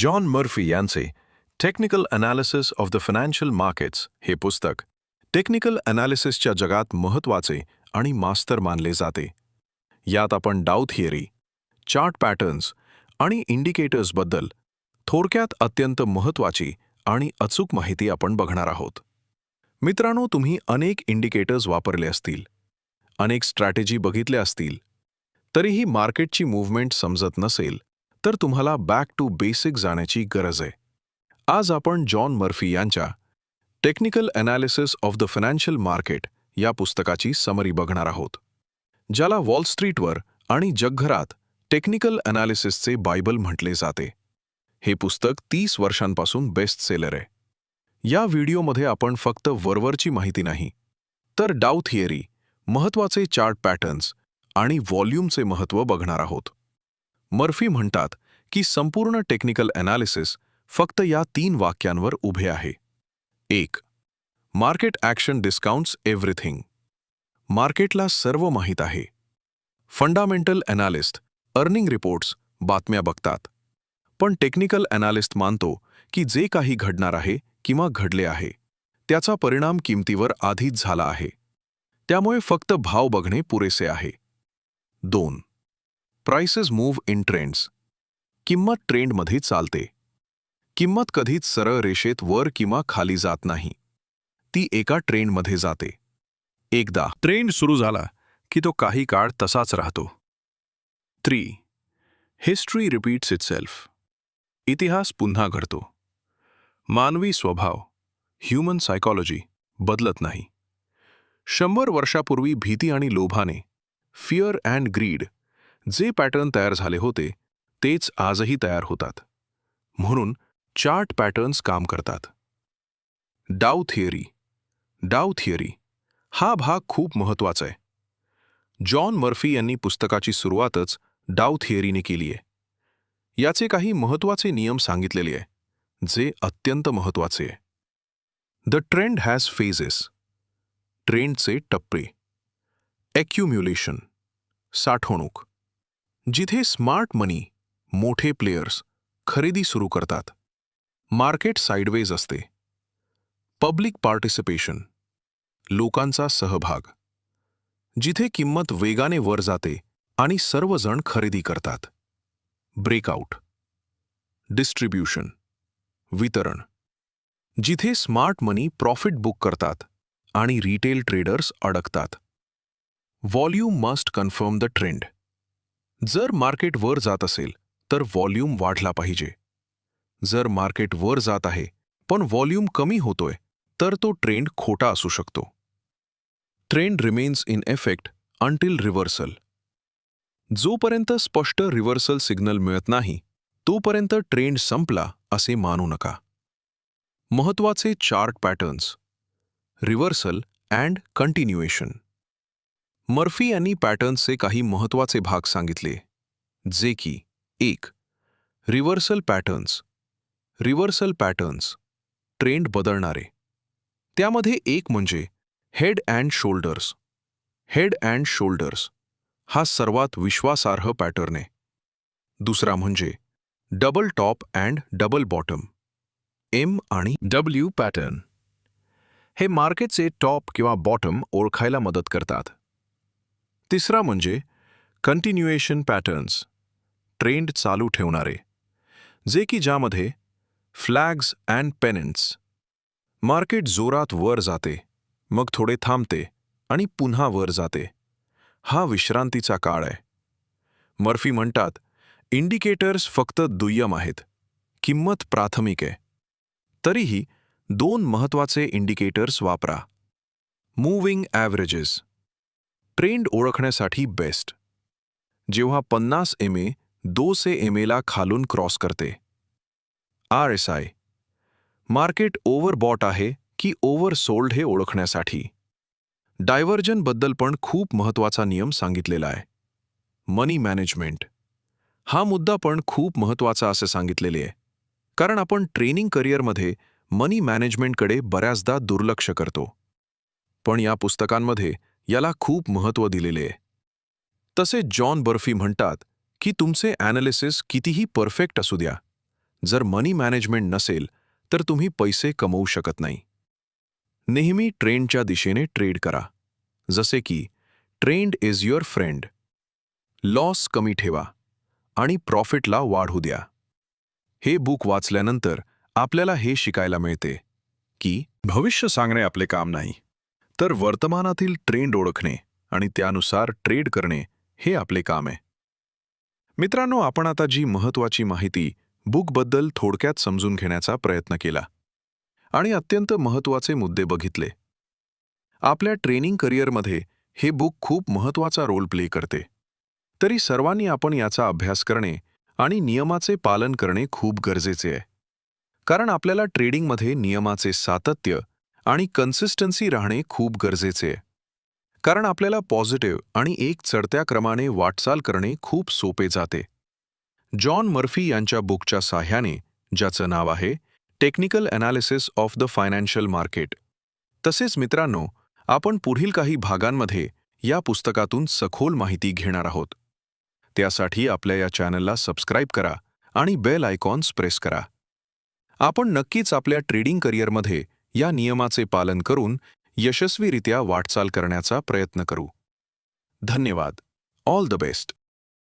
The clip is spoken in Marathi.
जॉन मर्फी यांचे technical analysis of the financial markets हे पुस्तक टेक्निकल अनालिसिसच्या जगात महत्त्वाचे आणि मास्तर मानले जाते. यात आपण डाव थिअरी चार्ट पॅटर्न्स आणि इंडिकेटर्सबद्दल थोडक्यात अत्यंत महत्त्वाची आणि अचूक माहिती आपण बघणार आहोत. मित्रांनो तुम्ही अनेक इंडिकेटर्स वापरले असतील अनेक स्ट्रॅटेजी बघितल्या असतील तरीही मार्केटची मूव्हमेंट समजत नसेल तर तुम्हाला बॅक टू बेसिक जाण्याची गरज आहे. आज आपण जॉन मर्फी यांच्या technical analysis of the financial market या पुस्तकाची समरी बघणार आहोत ज्याला वॉल स्ट्रीटवर आणि जगभरात टेक्निकल अनालिसिसचे बायबल म्हटले जाते. हे पुस्तक तीस वर्षांपासून बेस्ट सेलर आहे. या व्हिडिओमध्ये आपण फक्त वरवरची माहिती नाही तर डाव थिअरी महत्त्वाचे चार्ट पॅटर्न्स आणि व्हॉल्यूमचे महत्त्व बघणार आहोत. मर्फी म्हणतात की संपूर्ण टेक्निकल अनालिसिस फक्त या तीन वाक्यांवर उभे आहे. एक मार्केट ॲक्शन डिस्काउंट्स एव्हरीथिंग. मार्केटला सर्व माहीत आहे. फंडामेंटल अनालिस्ट अर्निंग रिपोर्ट्स बातम्या बघतात. पण टेक्निकल अनालिस्ट मानतो की जे काही घडणार आहे किंवा घडले आहे त्याचा परिणाम किमतीवर आधीच झाला आहे. त्यामुळे फक्त भाव बघणे पुरेसे आहे. दोन प्राइसेस मूव्ह इन ट्रेंड्स किंमत ट्रेंडमध्ये चालते. किंमत कधीच सरळ रेषेत वर किंवा खाली जात नाही. ती एका ट्रेंडमध्ये जाते. एकदा ट्रेंड सुरू झाला की तो काही काळ तसाच राहतो. थ्री हिस्ट्री रिपीट्स इटसेल्फ इतिहास पुन्हा घडतो. मानवी स्वभाव ह्युमन सायकॉलॉजी बदलत नाही. शंभर वर्षापूर्वी भीती आणि लोभाने फिअर अँड ग्रीड जे पॅटर्न तयार झाले होते तेच आजही तयार होतात. म्हणून चार्ट पॅटर्न्स काम करतात. डाव थिअरी. डाव थिअरी. हा भाग खूप महत्त्वाचा आहे. जॉन मर्फी यांनी पुस्तकाची सुरुवातच डाव थिअरीने केली आहे. याचे काही महत्त्वाचे नियम सांगितलेले आहे जे अत्यंत महत्त्वाचे आहे. The trend has phases. ट्रेंडचे टप्पे. ॲक्युम्युलेशन साठवणूक. जिथे स्मार्ट मनी मोठे प्लेयर्स खरेदी सुरू करतात. मार्केट साइडवेज असते. पब्लिक पार्टिसिपेशन लोकांचा सहभाग. जिथे किंमत वेगाने वर जाते आणि सर्वजण खरेदी करतात. ब्रेकआउट डिस्ट्रीब्युशन वितरण. जिथे स्मार्ट मनी प्रॉफिट बुक करतात आणि रिटेल ट्रेडर्स अडकतात. Volume must confirm the trend. जर मार्केट वर जात असेल तर व्हॉल्यूम वाढला पाहिजे. जर मार्केट वर जात आहे पण व्हॉल्यूम कमी होतोय तर तो ट्रेंड खोटा असू शकतो. Trend remains in effect until reversal. जोपर्यंत स्पष्ट रिव्हर्सल सिग्नल मिळत नाही तोपर्यंत ट्रेंड संपला असे मानू नका. महत्त्वाचे chart patterns. Reversal and continuation. Murphy यांनी पॅटर्न्सचे काही महत्त्वाचे भाग सांगितले जे की एक reversal patterns reversal patterns trend बदलणारे. त्यामध्ये एक म्हणजे head and shoulders. Head and shoulders हा सर्वात विश्वासार्ह पॅटर्न आहे. दुसरा म्हणजे double top and double bottom M आणि डब्ल्यू पॅटर्न. हे मार्केटचे टॉप किंवा बॉटम ओळखायला मदत करतात. तिसरा म्हणजे कंटिन्युएशन पॅटर्न्स ट्रेंड चालू ठेवणारे जे की ज्यामध्ये फ्लॅग्स अँड पेनेंट्स मार्केट जोरात वर जाते मग थोडे थांबते आणि पुन्हा वर जाते. हा विश्रांतीचा काळ आहे. मर्फी म्हणतात इंडिकेटर्स फक्त दुय्यम आहेत किंमत प्राथमिक आहे. तरीही दोन महत्त्वाचे इंडिकेटर्स वापरा. मूव्हिंग ॲव्हरेजेस ट्रेंड ओळखण्यासाठी बेस्ट. जेव्हा पन्नास एम ए दोसे एम एला खालून क्रॉस करते. R S I. Market overbought आहे की ओव्हर सोल्ड हे ओळखण्यासाठी. डायव्हर्जनबद्दल पण खूप महत्त्वाचा नियम सांगितलेला आहे. Money management. हा मुद्दा पण खूप महत्त्वाचा असे सांगितलेले आहे. कारण आपण ट्रेनिंग करिअरमध्ये मनी मॅनेजमेंटकडे बऱ्याचदा दुर्लक्ष करतो. पण या पुस्तकांमध्ये याला खूप महत्त्व दिलेले आहे. तसे जॉन बर्फी म्हणतात की तुमचे ॲनालिसिस कितीही परफेक्ट असू द्या. जर मनी मॅनेजमेंट नसेल तर तुम्ही पैसे कमवू शकत नाही. नेहमी ट्रेंडच्या दिशेने ट्रेड करा. जसे की trend is your friend. Loss कमी ठेवा आणि प्रॉफिटला वाढू द्या. हे बुक वाचल्यानंतर आपल्याला हे शिकायला मिळते की भविष्य सांगणे आपले काम नाही. तर वर्तमानातील ट्रेंड ओळखणे आणि त्यानुसार ट्रेड करणे हे आपले काम आहे. मित्रांनो आपण आता जी महत्वाची माहिती बुकबद्दल थोडक्यात समजून घेण्याचा प्रयत्न केला आणि अत्यंत महत्त्वाचे मुद्दे बघितले. आपल्या ट्रेनिंग करिअरमध्ये हे बुक खूप महत्त्वाचा रोल प्ले करते. तरी सर्वांनी आपण याचा अभ्यास करणे आणि नियमाचे पालन करणे खूप गरजेचे आहे. कारण आपल्याला ट्रेडिंगमध्ये नियमाचे सातत्य आणि कन्सिस्टन्सी राहणे खूप गरजेचे आहे. कारण आपल्याला पॉझिटिव्ह आणि एक चढत्या क्रमाने वाटचाल करणे खूप सोपे जाते. जॉन मर्फी यांच्या बुकच्या साह्याने ज्याचं नाव आहे technical analysis of the financial market. तसेच मित्रांनो आपण पुढील काही भागांमध्ये या पुस्तकातून सखोल माहिती घेणार आहोत. त्यासाठी आपल्या या चॅनलला सबस्क्राईब करा आणि बेल आयकॉन्स प्रेस करा. आपण नक्कीच आपल्या ट्रेडिंग करिअरमध्ये या नियमाचे पालन करून यशस्वीरित्या वाटचाल करण्याचा प्रयत्न करू. धन्यवाद. All the best